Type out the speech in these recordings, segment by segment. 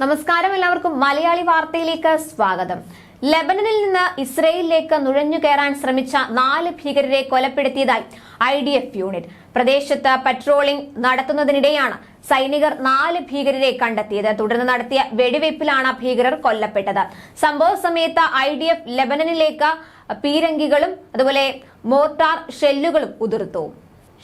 നമസ്കാരം എല്ലാവർക്കും. മലയാളി വാർത്തയിലേക്ക് സ്വാഗതം. ലെബനനിൽ നിന്ന് ഇസ്രയേലിലേക്ക് നുഴഞ്ഞു കയറാൻ ശ്രമിച്ച നാല് ഭീകരരെ കൊലപ്പെടുത്തിയതായി ഐ ഡി എഫ് യൂണിറ്റ്. പ്രദേശത്ത് പട്രോളിംഗ് നടത്തുന്നതിനിടെയാണ് സൈനികർ നാല് ഭീകരരെ കണ്ടെത്തിയത്. തുടർന്ന് നടത്തിയ വെടിവയ്പിലാണ് ഭീകരർ കൊല്ലപ്പെട്ടത്. സംഭവ സമയത്ത് ഐ ഡി എഫ് ലെബനനിലേക്ക് പീരങ്കികളും അതുപോലെ മോർട്ടാർ ഷെല്ലുകളും ഉതിർത്തു.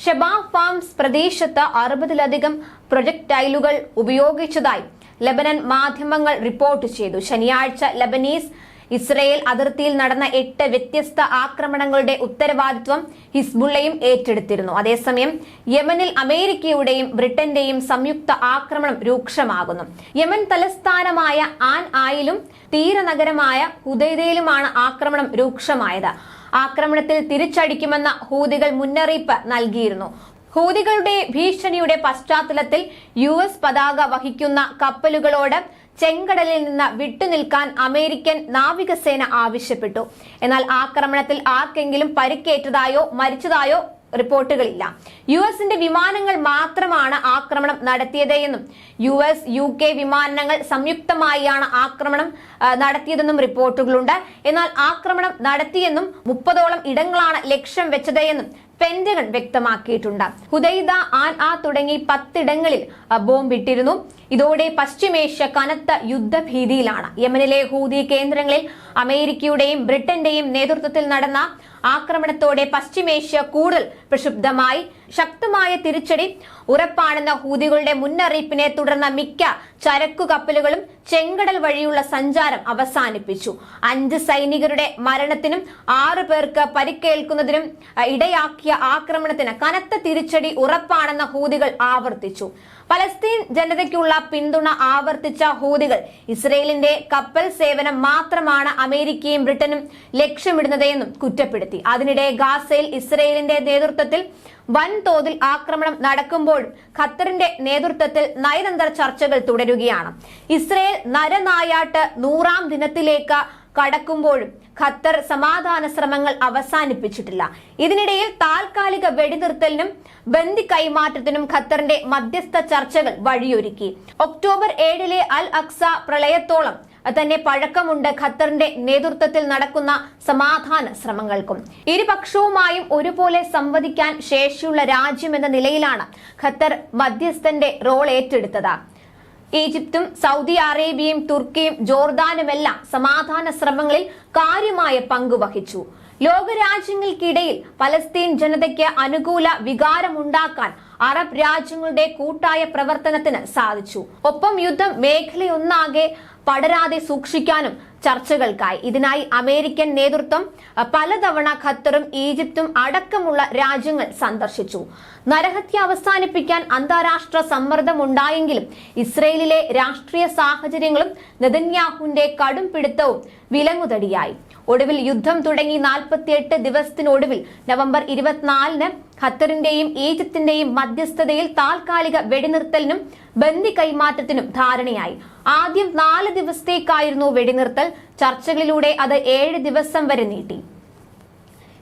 ഷെബാ ഫാംസ് പ്രദേശത്ത് അറുപതിലധികം പ്രൊജക്ടൈലുകൾ ഉപയോഗിച്ചതായി ലബനൻ മാധ്യമങ്ങൾ റിപ്പോർട്ട് ചെയ്തു. ശനിയാഴ്ച ലബനീസ് ഇസ്രയേൽ അതിർത്തിയിൽ നടന്ന എട്ട് വ്യത്യസ്ത ആക്രമണങ്ങളുടെ ഉത്തരവാദിത്വം ഹിസ്ബുള്ളയും ഏറ്റെടുത്തിരുന്നു. അതേസമയം യമനിൽ അമേരിക്കയുടെയും ബ്രിട്ടന്റെയും സംയുക്ത ആക്രമണം രൂക്ഷമാകുന്നു. യമൻ തലസ്ഥാനമായ ആൻ ആയിലും തീരനഗരമായ ഹുദൈദയിലുമാണ് ആക്രമണം രൂക്ഷമായത്. ആക്രമണത്തിൽ തിരിച്ചടിക്കുമെന്ന ഹൂതികൾ മുന്നറിയിപ്പ് നൽകിയിരുന്നു. ഹൂതികളുടെ ഭീഷണിയുടെ പശ്ചാത്തലത്തിൽ യു എസ് പതാക വഹിക്കുന്ന കപ്പലുകളോട് ചെങ്കടലിൽ നിന്ന് വിട്ടുനിൽക്കാൻ അമേരിക്കൻ നാവികസേന ആവശ്യപ്പെട്ടു. എന്നാൽ ആക്രമണത്തിൽ ആർക്കെങ്കിലും പരിക്കേറ്റതായോ മരിച്ചതായോ റിപ്പോർട്ടുകളില്ല. യു എസിന്റെ വിമാനങ്ങൾ മാത്രമാണ് ആക്രമണം നടത്തിയതെന്നും യു എസ് യു കെ വിമാനങ്ങൾ സംയുക്തമായാണ് ആക്രമണം നടത്തിയതെന്നും റിപ്പോർട്ടുകളുണ്ട്. എന്നാൽ ആക്രമണം നടത്തിയെന്നും മുപ്പതോളം ഇടങ്ങളാണ് ലക്ഷ്യം വെച്ചതെന്നും പെന്റഗൺ വ്യക്തമാക്കിയിട്ടുണ്ട്. ഹുദൈദ ആൻ ആ തുടങ്ങി പത്തിടങ്ങളിൽ ബോംബ് ബോംബിട്ടിരുന്നു. ഇതോടെ പശ്ചിമേഷ്യ കനത്ത യുദ്ധഭീതിയിലാണ്. യമനിലെ ഹൂതി കേന്ദ്രങ്ങളിൽ അമേരിക്കയുടെയും ബ്രിട്ടന്റെയും നേതൃത്വത്തിൽ നടന്ന ആക്രമണത്തോടെ പശ്ചിമേഷ്യ കൂടുതൽ പ്രക്ഷുബ്ധമായി. ശക്തമായ തിരിച്ചടി ഉറപ്പാണെന്ന ഹൂതികളുടെ മുന്നറിയിപ്പിനെ തുടർന്ന് മിക്ക ചരക്കു കപ്പലുകളും ചെങ്കടൽ വഴിയുള്ള സഞ്ചാരം അവസാനിപ്പിച്ചു. അഞ്ച് സൈനികരുടെ മരണത്തിനും ആറു പേർക്ക് പരിക്കേൽക്കുന്നതിനും ഇടയാക്കിയ ആക്രമണത്തിന് കനത്ത തിരിച്ചടി ഉറപ്പാണെന്ന ഹൂതികൾ ആവർത്തിച്ചു. പലസ്തീൻ ജനതയ്ക്കുള്ള പിന്തുണ ആവർത്തിച്ച ഹൂതികൾ ഇസ്രയേലിന്റെ കപ്പൽ സേവനം മാത്രമാണ് അമേരിക്കയും ബ്രിട്ടനും ലക്ഷ്യമിടുന്നതെന്നും കുറ്റപ്പെടുത്തി. അതിനിടെ ഗാസയിൽ ഇസ്രയേലിന്റെ നേതൃത്വത്തിൽ വൻതോതിൽ ആക്രമണം നടക്കുമ്പോൾ ഖത്തറിന്റെ നേതൃത്വത്തിൽ നയതന്ത്ര ചർച്ചകൾ തുടരുകയാണ്. ഇസ്രയേൽ നരനായാട്ട് നൂറാം ദിനത്തിലേക്ക് കടക്കുമ്പോഴും ഖത്തർ സമാധാന ശ്രമങ്ങൾ അവസാനിപ്പിച്ചിട്ടില്ല. ഇതിനിടയിൽ താൽക്കാലിക വെടിനിർത്തലിനും ബന്ദി കൈമാറ്റത്തിനും ഖത്തറിന്റെ മധ്യസ്ഥ ചർച്ചകൾ വഴിയൊരുക്കി. ഒക്ടോബർ ഏഴിലെ അൽ അക്സ പ്രളയത്തോളം തന്നെ പഴക്കമുണ്ട് ഖത്തറിന്റെ നേതൃത്വത്തിൽ നടക്കുന്ന സമാധാന ശ്രമങ്ങൾക്കും. ഇരുപക്ഷവുമായും ഒരുപോലെ സംവദിക്കാൻ ശേഷിയുള്ള രാജ്യം എന്ന നിലയിലാണ് ഖത്തർ മധ്യസ്ഥന്റെ റോൾ ഏറ്റെടുത്തത്. ഈജിപ്തും സൗദി അറേബ്യയും തുർക്കിയും ജോർദാനുമെല്ലാം സമാധാന ശ്രമങ്ങളിൽ കാര്യമായ പങ്കുവഹിച്ചു ലോകരാജ്യങ്ങൾക്കിടയിൽ പലസ്തീൻ ജനതയ്ക്ക് അനുകൂല വികാരമുണ്ടാക്കാൻ അറബ് രാജ്യങ്ങളുടെ കൂട്ടായ പ്രവർത്തനത്തിന് സാധിച്ചു. ഒപ്പം യുദ്ധം മേഖലയൊന്നാകെ പടരാതെ സൂക്ഷിക്കാനും ചർച്ചകൾക്കായി. ഇതിനായി അമേരിക്കൻ നേതൃത്വം പലതവണ ഖത്തറും ഈജിപ്തും അടക്കമുള്ള രാജ്യങ്ങൾ സന്ദർശിച്ചു. നരഹത്യ അവസാനിപ്പിക്കാൻ അന്താരാഷ്ട്ര സമ്മർദ്ദമുണ്ടായെങ്കിലും ഇസ്രയേലിലെ രാഷ്ട്രീയ സാഹചര്യങ്ങളും നെതന്യാഹുവിന്റെ കടും പിടുത്തവും വിലങ്ങുതടിയായി. ഒടുവിൽ യുദ്ധം തുടങ്ങി നാൽപ്പത്തിയെട്ട് ദിവസത്തിനൊടുവിൽ നവംബർ ഇരുപത്തിനാലിന് ഖത്തറിന്റെയും ഈജിപ്തിന്റെയും മധ്യസ്ഥതയിൽ താൽക്കാലിക വെടിനിർത്തലിനും ബന്ദി കൈമാറ്റത്തിനും ധാരണയായി. ആദ്യം നാല് ദിവസത്തേക്കായിരുന്നു വെടിനിർത്തൽ. ചർച്ചകളിലൂടെ അത് ഏഴ് ദിവസം വരെ നീട്ടി.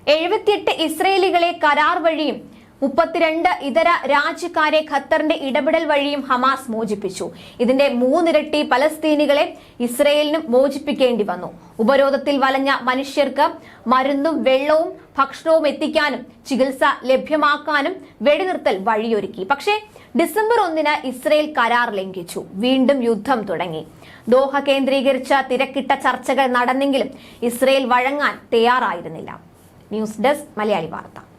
എഴുപത്തിയെട്ട് ഇസ്രയേലികളെ കരാർ വഴിയും മുപ്പത്തിരണ്ട് ഇതര രാജ്യക്കാരെ ഖത്തറിന്റെ ഇടപെടൽ വഴിയും ഹമാസ് മോചിപ്പിച്ചു. ഇതിന്റെ മൂന്നിരട്ടി പലസ്തീനികളെ ഇസ്രയേലിനും മോചിപ്പിക്കേണ്ടി വന്നു. ഉപരോധത്തിൽ വലഞ്ഞ മനുഷ്യർക്ക് മരുന്നും വെള്ളവും ഭക്ഷണവും എത്തിക്കാനും ചികിത്സ ലഭ്യമാക്കാനും വെടിനിർത്തൽ വഴിയൊരുക്കി. പക്ഷേ ഡിസംബർ ഒന്നിന് ഇസ്രയേൽ കരാർ ലംഘിച്ചു. വീണ്ടും യുദ്ധം തുടങ്ങി. ദോഹ കേന്ദ്രീകരിച്ച തിരക്കിട്ട ചർച്ചകൾ നടന്നെങ്കിലും ഇസ്രയേൽ വഴങ്ങാൻ തയ്യാറായിരുന്നില്ല. ന്യൂസ് ഡെസ്ക് മലയാളി വാർത്ത.